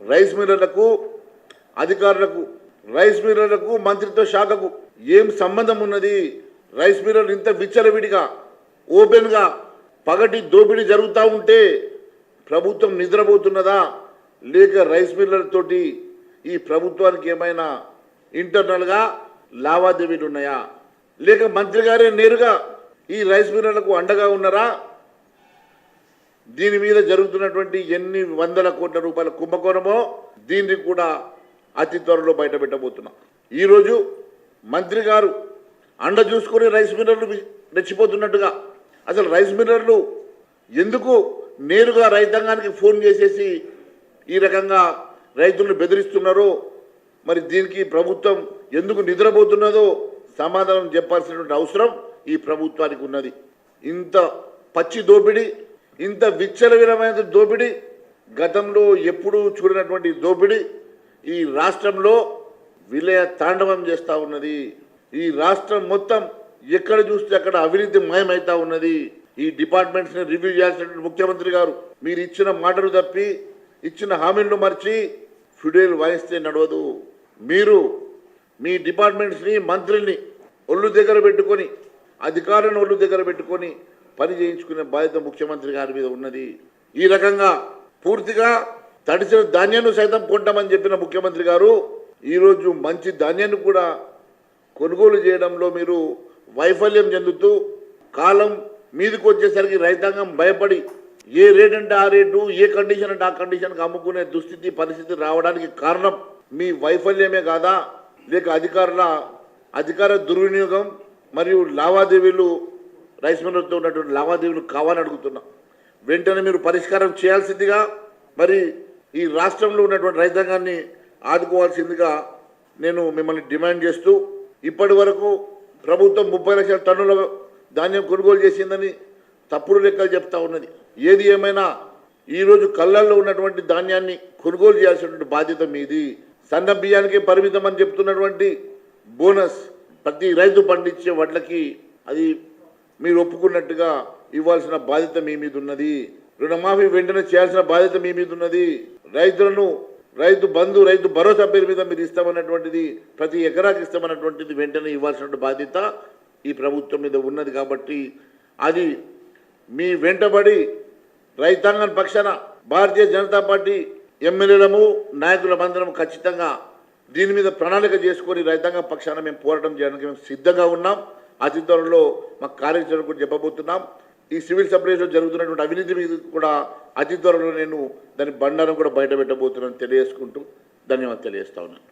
Rice మిల్లర్లకు అధికారులకు rice మిల్లర్లకు మంత్రిత్వ శాఖకు ఏం సంబంధం ఉన్నది? రైస్ మిల్లర్లు ఇంత విచ్చలవిడిగా ఓపెన్గా పగటి దోపిడీ జరుగుతూ ఉంటే ప్రభుత్వం నిద్రపోతున్నదా? లేక రైస్ మిల్లర్తోటి ఈ ప్రభుత్వానికి ఏమైనా ఇంటర్నల్గా లావాదేవీలు ఉన్నాయా లేక మంత్రి గారే నేరుగా ఈ రైస్ మిల్లర్లకు అండగా ఉన్నారా? దీని మీద జరుగుతున్నటువంటి ఎన్ని వందల కోట్ల రూపాయల కుంభకోణమో దీన్ని కూడా అతి త్వరలో బయట పెట్టబోతున్నాం ఈరోజు మంత్రి గారు అండ చూసుకొని రైస్ మిల్లర్లు రెచ్చిపోతున్నట్టుగా అసలు రైస్ మిల్లర్లు ఎందుకు నేరుగా రైతాంగానికి ఫోన్ చేసేసి ఈ రకంగా రైతులను బెదిరిస్తున్నారో మరి దీనికి ప్రభుత్వం ఎందుకు నిద్రపోతున్నదో సమాధానం చెప్పాల్సినటువంటి అవసరం ఈ ప్రభుత్వానికి ఉన్నది. ఇంత పచ్చి దోపిడీ ఇంత విచ్చలవిరమైన దోపిడీ గతంలో ఎప్పుడూ చూడనటువంటి దోపిడీ ఈ రాష్ట్రంలో విలయ తాండవం చేస్తూ ఉన్నది. ఈ రాష్ట్రం మొత్తం ఎక్కడ చూస్తే అక్కడ అవినీతి మయమవుతా ఉన్నది. ఈ డిపార్ట్మెంట్స్ని రివ్యూ చేయాల్సినటువంటి ముఖ్యమంత్రి గారు మీరు ఇచ్చిన మాటలు తప్పి ఇచ్చిన హామీలను మర్చి ఫిడేల్ వాయిస్తే నడవదు. మీరు మీ డిపార్ట్మెంట్స్ని మంత్రుల్ని ఒళ్ళు దగ్గర పెట్టుకొని అధికారులను ఒళ్ళు దగ్గర పెట్టుకొని పని చేయించుకునే బాధ్యత ముఖ్యమంత్రి గారి మీద ఉన్నది. ఈ రకంగా పూర్తిగా తడిసిన ధాన్యాన్ని సైతం కొంటామని చెప్పిన ముఖ్యమంత్రి గారు ఈరోజు మంచి ధాన్యాన్ని కూడా కొనుగోలు చేయడంలో మీరు వైఫల్యం చెందుతూ కాలం మీదకి వచ్చేసరికి రైతాంగం భయపడి ఏ రేట్ అంటే ఆ రేటు ఏ కండిషన్ అంటే ఆ కండిషన్కి అమ్ముకునే దుస్థితి పరిస్థితి రావడానికి కారణం మీ వైఫల్యమే కాదా? లేక అధికారుల అధికార దుర్వినియోగం మరియు లావాదేవీలు రైస్ మిల్లర్తో ఉన్నటువంటి లావాదేవీలు కావాలని అడుగుతున్నా. వెంటనే మీరు పరిష్కారం చేయాల్సిందిగా మరి ఈ రాష్ట్రంలో ఉన్నటువంటి రైతాంగాన్ని ఆదుకోవాల్సిందిగా నేను మిమ్మల్ని డిమాండ్ చేస్తూ ఇప్పటి వరకు ప్రభుత్వం ముప్పై లక్షల టన్నుల ధాన్యం కొనుగోలు చేసిందని తప్పుడు లెక్కలు చెప్తా ఉన్నది. ఏది ఏమైనా ఈరోజు కళ్ళల్లో ఉన్నటువంటి ధాన్యాన్ని కొనుగోలు చేయాల్సినటువంటి బాధ్యత మీది. సన్న బియ్యానికి పరిమితం అని చెప్తున్నటువంటి బోనస్ ప్రతి రైతు పండించే వడ్లకి అది మీరు ఒప్పుకున్నట్టుగా ఇవ్వాల్సిన బాధ్యత మీ మీద ఉన్నది. రుణమాఫీ వెంటనే చేయాల్సిన బాధ్యత మీ మీద ఉన్నది. రైతులను రైతు బంధు రైతు భరోసా పేరు మీద మీరు ఇస్తామన్నటువంటిది ప్రతి ఎకరాకి ఇస్తామన్నటువంటిది వెంటనే ఇవ్వాల్సిన బాధ్యత ఈ ప్రభుత్వం మీద ఉన్నది కాబట్టి అది మీ వెంటబడి రైతాంగం పక్షాన భారతీయ జనతా పార్టీ ఎమ్మెల్యేలము నాయకులమందరం ఖచ్చితంగా దీని మీద ప్రణాళిక చేసుకొని రైతాంగం పక్షాన మేము పోరాటం చేయడానికి మేము సిద్ధంగా ఉన్నాం. అతి త్వరలో మా కార్యాచరణ కూడా చెప్పబోతున్నాం. ఈ సివిల్ సప్లైస్లో జరుగుతున్నటువంటి అవినీతి మీద కూడా అతి త్వరలో నేను దాని బండారం కూడా బయట పెట్టబోతున్నాను తెలియజేసుకుంటూ ధన్యవాదాలు తెలియజేస్తా ఉన్నాను.